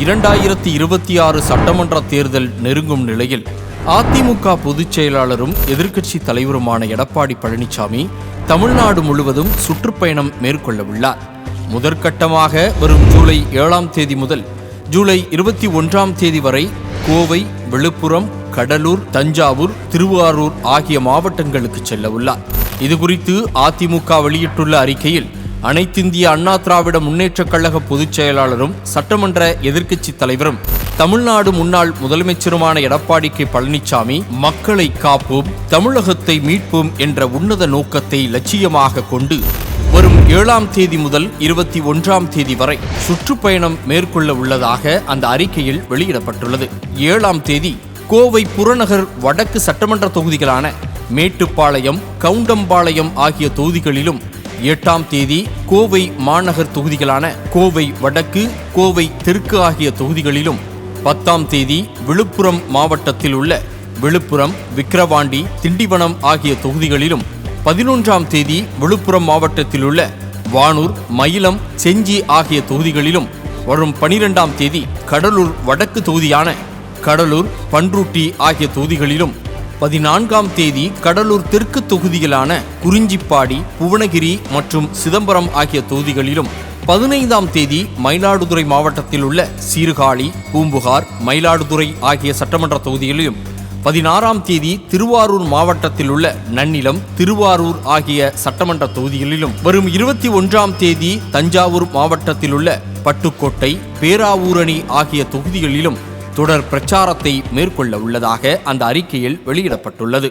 இரண்டாயிரத்தி இருபத்தி ஆறு சட்டமன்ற தேர்தல் நெருங்கும் நிலையில் அதிமுக பொதுச் செயலாளரும் எதிர்க்கட்சி தலைவருமான எடப்பாடி பழனிசாமி தமிழ்நாடு முழுவதும் சுற்றுப்பயணம் மேற்கொள்ள உள்ளார் முதற்கட்டமாக வரும் ஜூலை ஏழாம் தேதி முதல் ஜூலை இருபத்தி ஒன்றாம் தேதி வரை கோவை விழுப்புரம் கடலூர் தஞ்சாவூர் திருவாரூர் ஆகிய மாவட்டங்களுக்கு செல்ல உள்ளார் இதுகுறித்து அதிமுக வெளியிட்டுள்ள அறிக்கையில் அனைத்திந்திய அண்ணா திராவிட முன்னேற்றக் கழக பொதுச் செயலாளரும் சட்டமன்ற எதிர்க்கட்சி தலைவரும் தமிழ்நாடு முன்னாள் முதலமைச்சருமான எடப்பாடி கே பழனிசாமி மக்களை காப்போம் தமிழகத்தை மீட்போம் என்ற உன்னத நோக்கத்தை லட்சியமாக கொண்டு வரும் ஏழாம் தேதி முதல் இருபத்தி ஒன்றாம் தேதி வரை சுற்றுப்பயணம் மேற்கொள்ள உள்ளதாக அந்த அறிக்கையில் வெளியிடப்பட்டுள்ளது. ஏழாம் தேதி கோவை புறநகர் வடக்கு சட்டமன்ற தொகுதிகளான மேட்டுப்பாளையம் கவுண்டம்பாளையம் ஆகிய தொகுதிகளிலும் எட்டாம் தேதி கோவை மாநகர் தொகுதிகளான கோவை வடக்கு கோவை தெற்கு ஆகிய தொகுதிகளிலும் பத்தாம் தேதி விழுப்புரம் மாவட்டத்தில் உள்ள விழுப்புரம் விக்கிரவாண்டி திண்டிவனம் ஆகிய தொகுதிகளிலும் பதினொன்றாம் தேதி விழுப்புரம் மாவட்டத்தில் உள்ள வானூர் மயிலம் செஞ்சி ஆகிய தொகுதிகளிலும் வரும் பனிரெண்டாம் தேதி கடலூர் வடக்கு தொகுதியான கடலூர் பன்ருட்டி ஆகிய தொகுதிகளிலும் பதினான்காம் தேதி கடலூர் தெற்கு தொகுதிகளான குறிஞ்சிப்பாடி புவனகிரி மற்றும் சிதம்பரம் ஆகிய தொகுதிகளிலும் பதினைந்தாம் தேதி மயிலாடுதுறை மாவட்டத்தில் உள்ள சீர்காழி பூம்புகார் மயிலாடுதுறை ஆகிய சட்டமன்ற தொகுதிகளிலும் பதினாறாம் தேதி திருவாரூர் மாவட்டத்தில் உள்ள நன்னிலம் திருவாரூர் ஆகிய சட்டமன்ற தொகுதிகளிலும் வரும் இருபத்தி ஒன்றாம் தேதி தஞ்சாவூர் மாவட்டத்தில் உள்ள பட்டுக்கோட்டை பேராவூரணி ஆகிய தொகுதிகளிலும் தொடர் பிரச்சாரத்தை மேற்கொள்ள உள்ளதாக அந்த அறிக்கையில் வெளியிடப்பட்டுள்ளது.